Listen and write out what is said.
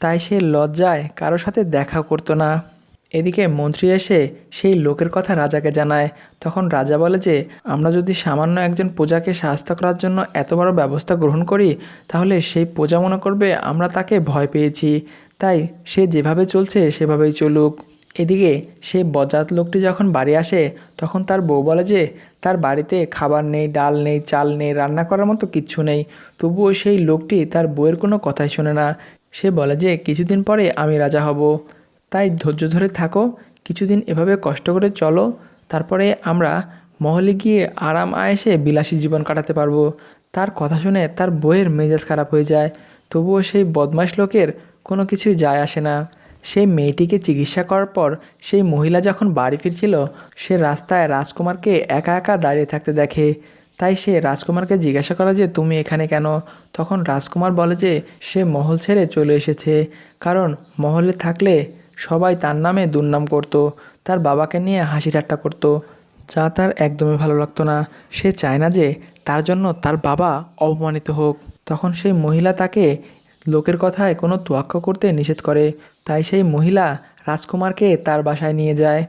তাই সে লজ্জায় কারোর সাথে দেখা করতো না। এদিকে মন্ত্রী এসে সেই লোকের কথা রাজাকে জানায়। তখন রাজা বলে যে, আমরা যদি সামান্য একজন প্রজাকে সাহায্য করার জন্য এত বড় ব্যবস্থা গ্রহণ করি, তাহলে সেই প্রজা মনে করবে আমরা তাকে ভয় পেয়েছি। তাই সে যেভাবে চলছে, সেভাবেই চলুক। এদিকে সেই বজ্জাত লোকটি যখন বাড়ি আসে, তখন তার বউ বলে যে, তার বাড়িতে খাবার নেই, ডাল নেই, চাল নেই, রান্না করার মতো কিচ্ছু নেই। তবুও সেই লোকটি তার বউয়ের কোনো কথাই শোনে না। সে বলে যে, কিছুদিন পরে আমি রাজা হব। তাই ধৈর্য ধরে থাকো, কিছুদিন এভাবে কষ্ট করে চলো, তারপরে আমরা মহলে গিয়ে আরাম আয়েসে বিলাসী জীবন কাটাতে পারব তার কথা শুনে তার বইয়ের মেজাজ খারাপ হয়ে যায়। তবুও সেই বদমাশ লোকের কোনো কিছুই যায় আসে না। সেই মেয়েটিকে চিকিৎসা করার পর সেই মহিলা যখন বাড়ি ফিরছিল, সে রাস্তায় রাজকুমারকে একা একা দাঁড়িয়ে থাকতে দেখে। তাই সে রাজকুমারকে জিজ্ঞাসা করে যে, তুমি এখানে কেন? তখন রাজকুমার বলে যে, সে মহল ছেড়ে চলে এসেছে। কারণ মহলে থাকলে সবাই তার নামে দুর্নাম করত, তার বাবাকে নিয়ে হাসি ঠাট্টা করতো। যা তার একদমই ভালো লাগতো না। সে চায় না যে, তার জন্য তার বাবা অপমানিত হোক। তখন সেই মহিলা তাকে লোকের কথায় কোনো তোয়াক্কা করতে নিষেধ করে। তাই সেই মহিলা রাজকুমারকে তার বাসায় নিয়ে যায়।